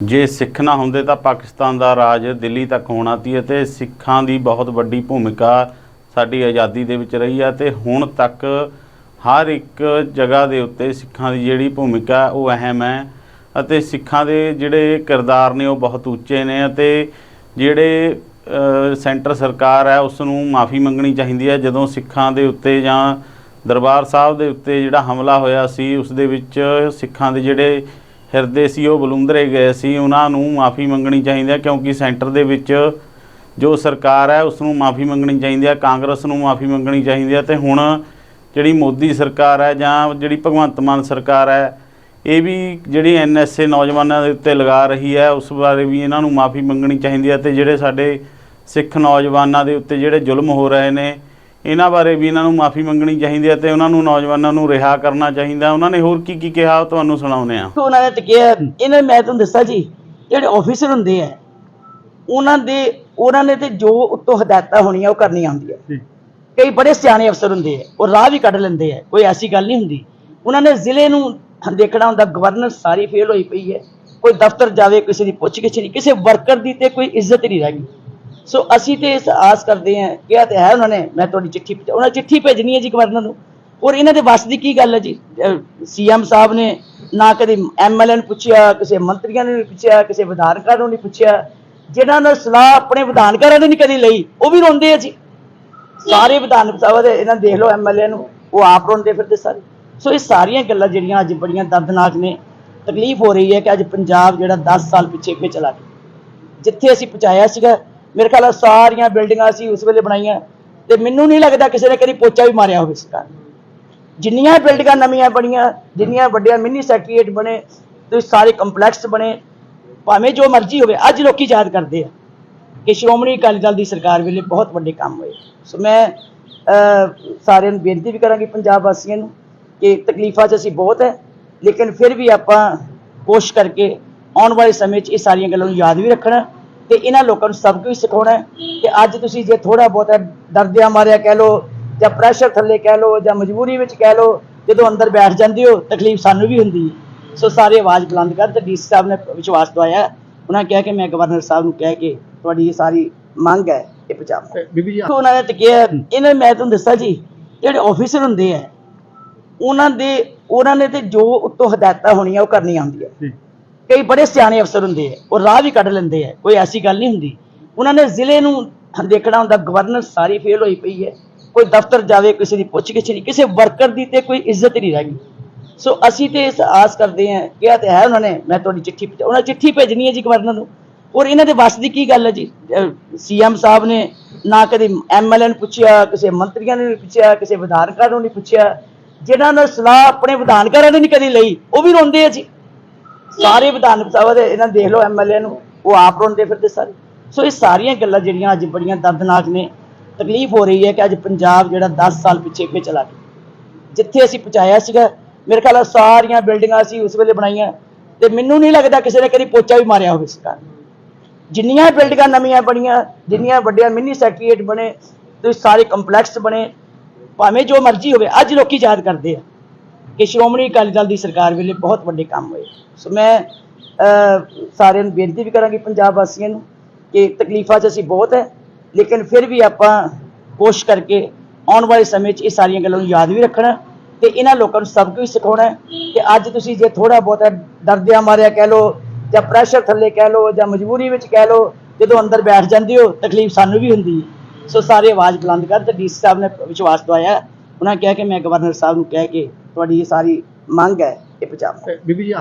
ਜੇ ਸਿੱਖ ਨਾ ਹੁੰਦੇ ਤਾਂ ਪਾਕਿਸਤਾਨ ਦਾ ਰਾਜ ਦਿੱਲੀ ਤੱਕ ਹੋਣਾ ਸੀ ਅਤੇ ਸਿੱਖਾਂ ਦੀ ਬਹੁਤ ਵੱਡੀ ਭੂਮਿਕਾ ਸਾਡੀ ਆਜ਼ਾਦੀ ਦੇ ਵਿੱਚ ਰਹੀ ਹੈ ਤੇ ਹੁਣ ਤੱਕ ਹਰ ਇੱਕ ਜਗ੍ਹਾ ਦੇ ਉੱਤੇ ਸਿੱਖਾਂ ਦੀ ਜਿਹੜੀ ਭੂਮਿਕਾ ਉਹ ਅਹਿਮ ਹੈ ਅਤੇ ਸਿੱਖਾਂ ਦੇ ਜਿਹੜੇ ਕਿਰਦਾਰ ਨੇ ਉਹ ਬਹੁਤ ਉੱਚੇ ਨੇ ਅਤੇ ਜਿਹੜੇ ਸੈਂਟਰ ਸਰਕਾਰ ਹੈ ਉਸ ਨੂੰ ਮਾਫੀ ਮੰਗਣੀ ਚਾਹੀਦੀ ਹੈ। ਜਦੋਂ ਸਿੱਖਾਂ ਦੇ ਉੱਤੇ ਜਾਂ ਦਰਬਾਰ ਸਾਹਿਬ ਦੇ ਉੱਤੇ ਜਿਹੜਾ ਹਮਲਾ ਹੋਇਆ ਸੀ, ਉਸ ਦੇ ਵਿੱਚ ਸਿੱਖਾਂ ਦੇ ਜਿਹੜੇ ਹਿਰਦੇ ਸੀ, ਉਹ ਬਲੁੰਦਰੇ ਗਏ ਸੀ, ਉਹਨਾਂ ਨੂੰ ਮਾਫੀ ਮੰਗਣੀ ਚਾਹੀਦੀ ਹੈ ਕਿਉਂਕਿ ਸੈਂਟਰ ਦੇ ਵਿੱਚ ਜੋ ਸਰਕਾਰ ਹੈ ਉਸ ਨੂੰ ਮਾਫੀ ਮੰਗਣੀ ਚਾਹੀਦੀ ਹੈ ਕਾਂਗਰਸ ਨੂੰ ਮਾਫੀ ਮੰਗਣੀ ਚਾਹੀਦੀ ਹੈ ਤੇ ਹੁਣ ਜਿਹੜੀ ਮੋਦੀ ਸਰਕਾਰ ਹੈ ਜਾਂ ਜਿਹੜੀ ਭਗਵੰਤ ਮਾਨ ਸਰਕਾਰ ਹੈ, ਇਹ ਵੀ ਜਿਹੜੀ ਐਨਐਸਏ ਨੌਜਵਾਨਾਂ ਦੇ ਉੱਤੇ ਲਗਾ ਰਹੀ ਹੈ, ਉਸ ਬਾਰੇ ਵੀ ਇਹਨਾਂ ਨੂੰ ਮਾਫੀ ਮੰਗਣੀ ਚਾਹੀਦੀ ਹੈ ਤੇ ਜਿਹੜੇ ਸਾਡੇ ਸਿੱਖ ਨੌਜਵਾਨਾਂ ਦੇ ਉੱਤੇ ਜਿਹੜੇ ਜ਼ੁਲਮ ਹੋ ਰਹੇ ਨੇ ਇਹਨਾਂ ਬਾਰੇ ਵੀ ਇਹਨਾਂ ਨੂੰ ਮਾਫੀ ਮੰਗਣੀ ਚਾਹੀਦੀ ਹੈ ਤੇ ਉਹਨਾਂ ਨੂੰ ਨੌਜਵਾਨਾਂ ਨੂੰ ਰਿਹਾ ਕਰਨਾ ਚਾਹੀਦਾ ਉਹਨਾਂ ਨੇ ਹੋਰ ਕੀ ਕੀ ਕਿਹਾ ਉਹ ਤੁਹਾਨੂੰ ਸੁਣਾਉਂਦੇ ਆ ਉਹਨਾਂ ਨੇ ਤਾਂ ਕਿਹਾ ਇਹਨਾਂ ਮੈਂ ਤੁਹਾਨੂੰ ਦੱਸਾਂ ਜੀ ਜਿਹੜੇ ਆਫੀਸਰ ਹੁੰਦੇ ਆ ਉਹਨਾਂ ਦੇ ਉਹਨਾਂ ਨੇ ਤੇ ਜੋ ਉੱਤੋਂ ਹਦਾਇਤਾਂ ਹੋਣੀਆਂ ਉਹ ਕਰਨੀਆਂ ਹੁੰਦੀਆਂ। ਕਈ ਬੜੇ ਸਿਆਣੇ ਅਫਸਰ ਹੁੰਦੇ ਆ ਉਹ ਰਾਹ ਵੀ ਕੱਢ ਲੈਂਦੇ ਆ ਕੋਈ ਐਸੀ ਗੱਲ ਨਹੀਂ ਹੁੰਦੀ। ਉਹਨਾਂ ਨੇ ਜ਼ਿਲ੍ਹੇ ਨੂੰ ਦੇਖਣਾ ਹੁੰਦਾ ਗਵਰਨਰ ਸਾਰੀ ਫੇਲ ਹੋਈ ਪਈ ਹੈ। ਕੋਈ ਦਫ਼ਤਰ ਜਾਵੇ ਕਿਸੇ ਦੀ ਪੁੱਛ ਗਿੱਛ ਨਹੀਂ ਕਿਸੇ ਵਰਕਰ ਦੀ ਤੇ ਕੋਈ ਇੱਜ਼ਤ ਨਹੀਂ ਰਹਿ ਗਈ। ਸੋ ਅਸੀਂ ਤੇ ਇਸ ਆਸ ਕਰਦੇ ਹਾਂ, ਕਿਹਾ ਤੇ ਹੈ ਉਹਨਾਂ ਨੇ, ਮੈਂ ਤੁਹਾਡੀ ਚਿੱਠੀ ਭੇਜ- ਉਹਨਾਂ ਚਿੱਠੀ ਭੇਜਣੀ ਹੈ ਜੀ ਗਵਰਨਰ ਨੂੰ। ਔਰ ਇਹਨਾਂ ਦੇ ਵੱਸ ਦੀ ਕੀ ਗੱਲ ਹੈ ਜੀ? ਸੀਐਮ ਸਾਹਿਬ ਨੇ ਨਾ ਕਦੇ ਐਮਐਲਏ ਨੂੰ ਪੁੱਛਿਆ, ਕਿਸੇ ਮੰਤਰੀਆਂ ਨੂੰ ਨਹੀਂ ਪੁੱਛਿਆ, ਕਿਸੇ ਵਿਧਾਨਕਾਂ ਨੂੰ ਨਹੀਂ ਪੁੱਛਿਆ। ਜਿਹਨਾਂ ਨੇ ਸਲਾਹ ਆਪਣੇ ਵਿਧਾਨਕਾਰਾਂ ਨੇ ਨਹੀਂ ਕਦੀ ਲਈ, ਉਹ ਵੀ ਰੋਂਦੇ ਆ ਜੀ। ਸਾਰੇ ਵਿਧਾਨ ਸਭਾ ਦੇ ਇਹਨਾਂ ਦੇਖ ਲਓ ਐਮਐਲਏ ਨੂੰ, ਉਹ ਆਪ ਰੋਂਦੇ ਫਿਰਦੇ ਸਾਰੇ। ਸੋ ਇਹ ਸਾਰੀਆਂ ਗੱਲਾਂ ਜਿਹੜੀਆਂ ਅੱਜ ਬੜੀਆਂ ਦਰਦਨਾਕ ਨੇ, ਤਕਲੀਫ ਹੋ ਰਹੀ ਹੈ ਕਿ ਅੱਜ ਪੰਜਾਬ ਜਿਹੜਾ 10 ਸਾਲ ਪਿੱਛੇ ਅੱਗੇ ਚਲਾ ਗਿਆ। ਜਿੱਥੇ ਅਸੀਂ ਪਹੁੰਚਾਇਆ ਸੀਗਾ ਮੇਰੇ ਖਿਆਲ ਸਾਰੀਆਂ ਬਿਲਡਿੰਗਾਂ ਅਸੀਂ ਉਸ ਵੇਲੇ ਬਣਾਈਆਂ। ਤੇ ਮੈਨੂੰ ਨਹੀਂ ਲੱਗਦਾ ਕਿਸੇ ਨੇ ਕਦੀ ਪੋਚਾ ਵੀ ਮਾਰਿਆ ਹੋਵੇ ਸਰਕਾਰ ਜਿੰਨੀਆਂ ਬਿਲਡਿੰਗਾਂ ਨਵੀਆਂ ਬਣੀਆਂ, ਜਿੰਨੀਆਂ ਵੱਡੀਆਂ ਮਿੰਨੀ ਸੈਕਟਰੀਏਟ ਬਣੇ ਤੇ ਸਾਰੇ ਕੰਪਲੈਕਸ ਬਣੇ, ਭਾਵੇਂ ਜੋ ਮਰਜ਼ੀ ਹੋਵੇ, ਅੱਜ ਲੋਕੀ ਯਾਦ ਕਰਦੇ ਆ ਕਿ ਸ਼੍ਰੋਮਣੀ ਅਕਾਲੀ ਦਲ ਦੀ ਸਰਕਾਰ ਵੇਲੇ ਬਹੁਤ ਵੱਡੇ ਕੰਮ ਹੋਏ। ਸੋ ਮੈਂ ਸਾਰਿਆਂ ਨੂੰ ਬੇਨਤੀ ਵੀ ਕਰਾਂਗੀ ਪੰਜਾਬ ਵਾਸੀਆਂ ਨੂੰ ਕਿ ਤਕਲੀਫਾਂ 'ਚ ਅਸੀਂ ਬਹੁਤ ਹੈ, ਲੇਕਿਨ ਫਿਰ ਵੀ ਆਪਾਂ ਕੋਸ਼ਿਸ਼ ਕਰਕੇ ਆਉਣ ਵਾਲੇ ਸਮੇਂ 'ਚ ਇਹ ਸਾਰੀਆਂ ਗੱਲਾਂ ਨੂੰ ਯਾਦ ਵੀ ਰੱਖਣਾ ਤੇ ਇਹਨਾਂ ਲੋਕਾਂ ਨੂੰ ਸਬਕ ਵੀ ਸਿਖਾਉਣਾ ਹੈ ਕਿ ਅੱਜ ਤੁਸੀਂ ਜੇ ਥੋੜਾ ਬਹੁਤਾ ਡਰਦਿਆਂ ਮਾਰਿਆ ਕਹਿ ਲਓ ਜਾਂ ਪ੍ਰੈਸ਼ਰ ਥੱਲੇ ਕਹਿ ਲਓ ਜਾਂ ਮਜਬੂਰੀ ਵਿੱਚ ਕਹਿ ਲਓ ਜਦੋਂ ਅੰਦਰ ਬੈਠ ਜਾਂਦੇ ਹੋ ਤਕਲੀਫ ਸਾਨੂੰ ਵੀ ਹੁੰਦੀ ਹੈ। ਸੋ ਸਾਰੇ ਆਵਾਜ਼ ਬੁਲੰਦ ਕਰ ਤੇ ਡੀਸੀ ਸਾਹਿਬ ਨੇ ਵਿਸ਼ਵਾਸ ਦਵਾਇਆ। ਉਹਨਾਂ ਕਿਹਾ ਕਿ ਮੈਂ ਗਵਰਨਰ ਸਾਹਿਬ ਨੂੰ ਕਹਿ ਕੇ ਤੁਹਾਡੀ ਇਹ ਸਾਰੀ ਮੰਗ ਹੈ ਇਹ ਪਹੁੰਚਾਵਾਂ। ਬੀਬੀ ਜੀ ਉਹਨਾਂ ਨੇ ਤਾਂ ਕਿਹਾ ਇਹਨਾਂ ਮੈਂ ਤੁਹਾਨੂੰ ਦੱਸਾਂ ਜੀ ਜਿਹੜੇ ਆਫੀਸਰ ਹੁੰਦੇ ਆ ਉਹਨਾਂ ਦੇ ਉਹਨਾਂ ਨੇ ਤੇ ਜੋ ਉੱਤੋਂ ਹਦਾਇਤਾਂ ਹੋਣੀਆਂ ਉਹ ਕਰਨੀਆਂ ਹੁੰਦੀਆਂ। ਜੀ। ਕਈ ਬੜੇ ਸਿਆਣੇ ਅਫਸਰ ਹੁੰਦੇ ਆ, ਉਹ ਰਾਹ ਵੀ ਕੱਢ ਲੈਂਦੇ ਆ, ਕੋਈ ਐਸੀ ਗੱਲ ਨਹੀਂ ਹੁੰਦੀ। ਉਹਨਾਂ ਨੇ ਜ਼ਿਲ੍ਹੇ ਨੂੰ ਦੇਖਣਾ ਹੁੰਦਾ ਗਵਰਨਰ ਸਾਰੀ ਫੇਲ ਹੋਈ ਪਈ ਹੈ, ਕੋਈ ਦਫ਼ਤਰ ਜਾਵੇ, ਕਿਸੇ ਦੀ ਪੁੱਛ ਗਿੱਛ ਨਹੀਂ, ਕਿਸੇ ਵਰਕਰ ਦੀ ਤੇ ਕੋਈ ਇੱਜ਼ਤ ਨਹੀਂ ਰਹਿ ਗਈ। ਸੋ ਅਸੀਂ ਤੇ ਇਸ ਆਸ ਕਰਦੇ ਹਾਂ, ਕਿਹਾ ਤੇ ਹੈ ਉਹਨਾਂ ਨੇ, ਮੈਂ ਤੁਹਾਡੀ ਚਿੱਠੀ ਭੇਜ- ਉਹਨਾਂ ਚਿੱਠੀ ਭੇਜਣੀ ਹੈ ਜੀ ਗਵਰਨਰ ਨੂੰ। ਔਰ ਇਹਨਾਂ ਦੇ ਵੱਸ ਦੀ ਕੀ ਗੱਲ ਹੈ ਜੀ? ਸੀਐਮ ਸਾਹਿਬ ਨੇ ਨਾ ਕਦੇ ਐਮਐਲਏ ਨੂੰ ਪੁੱਛਿਆ, ਕਿਸੇ ਮੰਤਰੀਆਂ ਨੂੰ ਨਹੀਂ ਪੁੱਛਿਆ, ਕਿਸੇ ਵਿਧਾਨਕਾਰ ਨੂੰ ਨਹੀਂ ਪੁੱਛਿਆ। ਜਿਹਨਾਂ ਨਾਲ ਸਲਾਹ ਆਪਣੇ ਵਿਧਾਨਕਾਰਾਂ ਨੇ ਨਹੀਂ ਕਦੀ ਲਈ, ਉਹ ਵੀ ਰੋਂਦੇ ਆ ਜੀ। ਸਾਰੇ ਵਿਧਾਨ ਸਭਾ ਦੇ ਇਹਨਾਂ ਦੇਖ ਲਓ ਐਮਐਲਏ ਨੂੰ, ਉਹ ਆਪ ਰੋਂਦੇ ਫਿਰਦੇ ਸਾਰੇ। ਸੋ ਇਹ ਸਾਰੀਆਂ ਗੱਲਾਂ ਜਿਹੜੀਆਂ ਅੱਜ ਬੜੀਆਂ ਦਰਦਨਾਕ ਨੇ, ਤਕਲੀਫ ਹੋ ਰਹੀ ਹੈ ਕਿ ਅੱਜ ਪੰਜਾਬ ਜਿਹੜਾ 10 ਸਾਲ ਪਿੱਛੇ ਅੱਗੇ ਚਲਾ ਗਿਆ। ਜਿੱਥੇ ਅਸੀਂ ਪਹੁੰਚਾਇਆ ਸੀਗਾ, ਮੇਰੇ ਖਿਆਲ ਸਾਰੀਆਂ ਬਿਲਡਿੰਗਾਂ ਅਸੀਂ ਉਸ ਵੇਲੇ ਬਣਾਈਆਂ, ਤੇ ਮੈਨੂੰ ਨਹੀਂ ਲੱਗਦਾ ਕਿਸੇ ਨੇ ਕਦੀ ਪੋਚਾ ਵੀ ਮਾਰਿਆ ਹੋਵੇ ਸਰਕਾਰ ਨੇ। ਜਿੰਨੀਆਂ ਬਿਲਡਿੰਗਾਂ ਨਵੀਆਂ ਬਣੀਆਂ, ਜਿੰਨੀਆਂ ਵੱਡੀਆਂ ਮਿੰਨੀ ਸੈਕਟਰੀਏਟ ਬਣੇ, ਤੇ ਸਾਰੇ ਕੰਪਲੈਕਸ ਬਣੇ, ਭਾਵੇਂ ਜੋ ਮਰਜ਼ੀ ਹੋਵੇ, ਅੱਜ ਲੋਕੀ ਯਾਦ ਕਰਦੇ ਆ। ਕਿ ਸ਼੍ਰੋਮਣੀ ਅਕਾਲੀ ਦਲ ਦੀ ਸਰਕਾਰ ਵੇਲੇ ਬਹੁਤ ਵੱਡੇ ਕੰਮ ਹੋਏ। ਸੋ ਮੈਂ ਸਾਰਿਆਂ ਨੂੰ ਬੇਨਤੀ ਵੀ ਕਰਾਂਗੀ ਪੰਜਾਬ ਵਾਸੀਆਂ ਨੂੰ ਕਿ ਤਕਲੀਫਾਂ 'ਚ ਅਸੀਂ ਬਹੁਤ ਹੈ, ਲੇਕਿਨ ਫਿਰ ਵੀ ਆਪਾਂ ਕੋਸ਼ਿਸ਼ ਕਰਕੇ ਆਉਣ ਵਾਲੇ ਸਮੇਂ 'ਚ ਇਹ ਸਾਰੀਆਂ ਗੱਲਾਂ ਨੂੰ ਯਾਦ ਵੀ ਰੱਖਣਾ ਤੇ ਇਹਨਾਂ ਲੋਕਾਂ ਨੂੰ ਸਬਕ ਵੀ ਸਿਖਾਉਣਾ ਹੈ ਕਿ ਅੱਜ ਤੁਸੀਂ ਜੇ ਥੋੜਾ ਬਹੁਤਾ ਦਰਦਿਆਂ ਮਾਰਿਆ ਕਹਿ ਲਓ ਜਾਂ ਪ੍ਰੈਸ਼ਰ ਥੱਲੇ ਕਹਿ ਲਓ ਜਾਂ ਮਜਬੂਰੀ ਵਿੱਚ ਕਹਿ ਲਓ, ਜਦੋਂ ਅੰਦਰ ਬੈਠ ਜਾਂਦੇ ਹੋ ਤਕਲੀਫ ਸਾਨੂੰ ਵੀ ਹੁੰਦੀ ਹੈ। ਸੋ ਸਾਰੇ ਆਵਾਜ਼ ਬੁਲੰਦ ਕਰ ਤੇ ਡੀਸੀ ਸਾਹਿਬ ਨੇ ਵਿਸ਼ਵਾਸ ਦਵਾਇਆ, ਉਹਨਾਂ ਕਿਹਾ ਕਿ ਮੈਂ ਗਵਰਨਰ ਸਾਹਿਬ ਨੂੰ ਕਹਿ ਕੇ ਤੁਹਾਡੀ ਇਹ ਸਾਰੀ ਮੰਗ ਹੈ ਇਹ ਪਹੁੰਚਾਵਾਂ ਬੀਬੀ ਜੀ